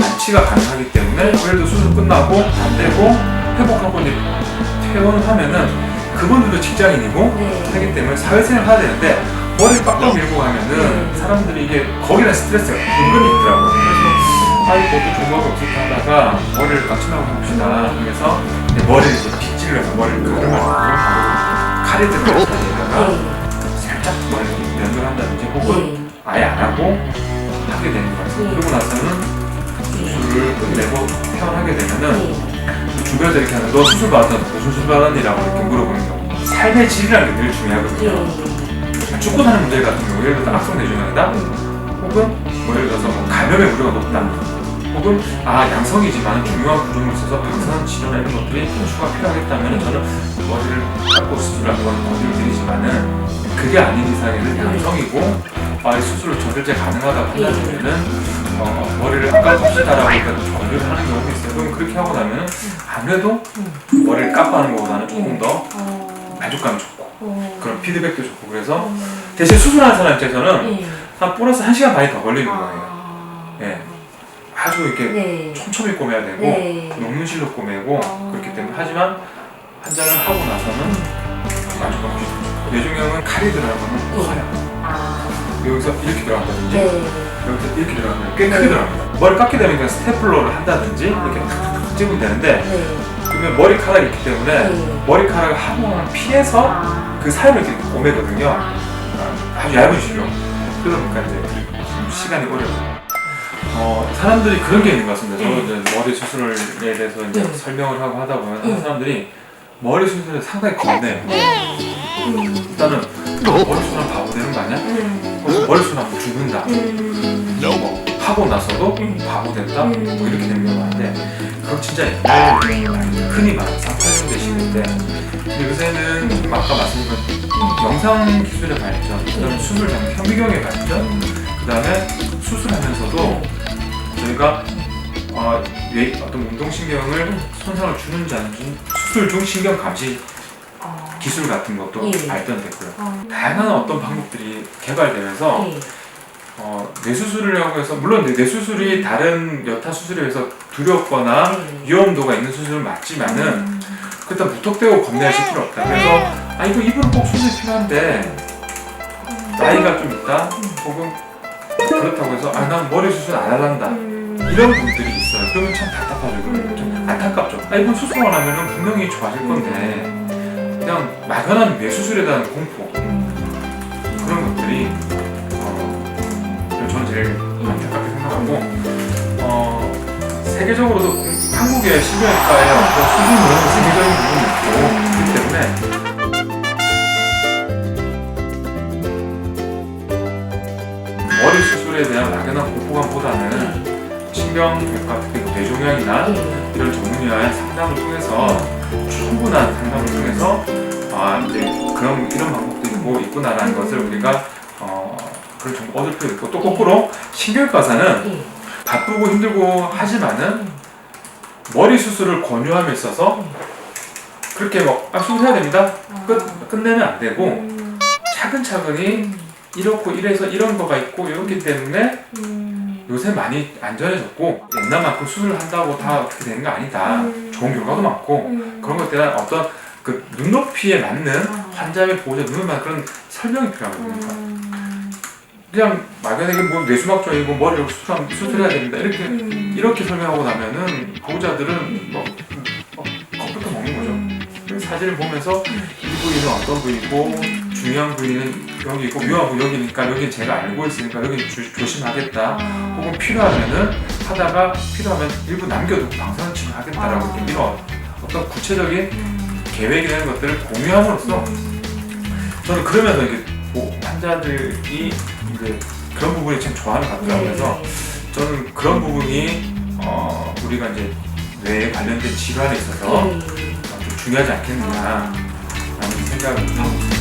완치가 가능하기 때문에 들어 수술 끝나고 안 되고 회복하고 이제 퇴원을 하면은 그분들도 직장인이고 네. 하기 때문에 사회생활 해야 되는데 머리를 빡빡 밀고 가면은 네. 사람들이 이게 거기다 스트레스가 은근히 있더라고요. 그래서 아이 뭐또 종교가 없을까 하다가 머리를 깎치라고 봅시다. 그래서 이제 머리를 들어간 사이에다가 네. 살짝 머리를 연결한다든지 혹은 네. 아예 안 하고 하게 되는 거예요. 네. 그러고 나서는 수술을 끝내고 퇴원하게 되면은 네. 주변에서 이렇게 하는 너 수술? 무슨 수술 받았니라고 이렇게 물어보는 경우 삶의 질이라는 게 늘 중요하거든요. 네. 죽고 사는 문제 같은 경우 예를 들어서 악성 내시경이다 혹은 뭐 예를 들어서 뭐 감염의 우려가 높다 혹은 아 양성이지만 중요한 부종을 있어서 방사선 치료나 이런 것들이 추가 필요하겠다면 저는 머리를 깎고 수술하는 건 권유를 드리지만은 그게 아닌 이상에는 양성이고 아, 이 수술을 저절제 가능하다 판단되면은 어, 머리를 깎아줍시다라고 일단 권유를 하는 경우가 있어요. 그럼 그렇게 하고 나면은 아무래도 머리를 깎아하는 것보다는 조금 더 어. 만족감이 좋고 어. 그런 피드백도 좋고 그래서 어. 대신 수술하는 사람 입장에서는 네. 한 플러스 1시간 반이 더 걸리는 거예요. 아. 예. 아주 이렇게 네. 촘촘히 꼬매야 되고 네. 녹눈실로 꼬매고 아. 그렇기 때문에 하지만 환자를 하고 나서는 만족감이. 뇌종양은 칼이 들어가면 커요. 아. 여기서 이렇게 들어간다든지 네. 여기서 이렇게 들어가면 꽤 크게 네. 들어갑니다. 머리 깎게 되면 그냥 스테플러를 한다든지 이렇게 탁탁탁 찍으면 되는데 네. 그러면 머리카락이 있기 때문에 네. 머리카락을 한 번만 피해서 아. 그 사이를 이렇게 꼬매거든요. 아. 아, 아주 얇은 실로 그러니까 이제 좀 시간이 어려워요. 어, 사람들이 그런 게 있는 것 같습니다. 저도 네. 이제 머리 수술에 대해서 이제 네. 설명을 하고 하다 보면 네. 사람들이 머리 수술에 상당히 겁내요. 음. 일단은 머리 수술하면 바보 되는 거 아니야? 음. 혹은 머리 수술하면 죽는다. 음. 뭐 하고 나서도 음. 바보 된다. 뭐 음. 이렇게 되는 경우가 많은데 그건 진짜 옛날 흔히 말하는 3, 8년대 시대 때 근데 요새는 아까 말씀드린 영상 기술의 발전, 그다음에 수술 장비 현미경의 발전, 그다음에 수술하면서도 저희가 어, 뇌 어떤 운동신경을 손상을 주는지 안 주는지 수술 중 신경 감시 어. 기술 같은 것도 예. 발전됐고요. 어. 다양한 어떤 방법들이 개발되면서 네. 어, 뇌수술이라고 해서 물론 뇌- 뇌수술이 다른 여타 수술에 비해서 두렵거나 네. 위험도가 있는 수술은 맞지만은 음. 그렇다고 무턱대고 겁내실 필요 없다. 그래서 아 이거 이분은 꼭 수술이 필요한데 나이가 좀 있다 혹은 그렇다고 해서 아 난 머리 수술 안 할란다 음. 이런 분들이 있어요. 그러면 참 답답하죠. 그러면 좀 안타깝죠. 아 이분 수술만 하면은 분명히 좋아질 건데 그냥 막연한 뇌수술에 대한 공포 그런 것들이 어, 저는 제일 안타깝게 생각하고 어, 세계적으로도 공- 한국의 신경외과의 수준은 신경외과 특히 뇌종양이나 네. 이런 전문 의와의 상담을 통해서 충분한 상담을 통해서 아 이제 그런 이런 방법도 있고 있구나라는 것을 우리가 어 그걸 좀 얻을 필요 있고 또 거꾸로 신경과사는 네. 바쁘고 힘들고 하지만은 머리 수술을 권유함에 있어서 그렇게 뭐 아, 수술해야 됩니다 끝 끝내면 안 되고 음. 차근차근히 이렇고 이래서 이런 거가 있고 이렇기 때문에 음. 요새 많이 안전해졌고 옛날만큼 수술을 한다고 다 어떻게 되는 거 아니다 음. 좋은 결과도 많고 음. 그런 것에 대한 어떤 그 눈높이에 맞는 아. 환자의 보호자 눈높이에 맞는 그런 설명이 필요하거든요. 음. 그냥 막연하게 뭐 뇌수막종이고 머리를 수술하면 수술해야 됩니다. 이렇게 음. 이렇게 설명하고 나면은 보호자들은 뭐, 뭐 컵부터 먹는 거죠. 음. 사진을 보면서 이 부위는 어떤 부위고 중요한 부위는 여기 있고 부위 여기니까 여기 제가 알고 있으니까 여기 주- 조심하겠다. 아. 혹은 필요하면은 하다가 필요하면 일부 남겨두고 방사선 치료 하겠다라고 아. 이렇게 이런 어떤 구체적인 음. 계획이 되는 것들을 공유함으로써 저는 그러면서 이게 뭐 환자들이 이제 그런 부분이 참 좋아하는 것 같더라고요. 그래서 저는 그런 부분이 어, 우리가 이제 뇌에 관련된 질환에 있어서 네. 좀 중요하지 않겠느냐 라는 생각을 하고 있습니다.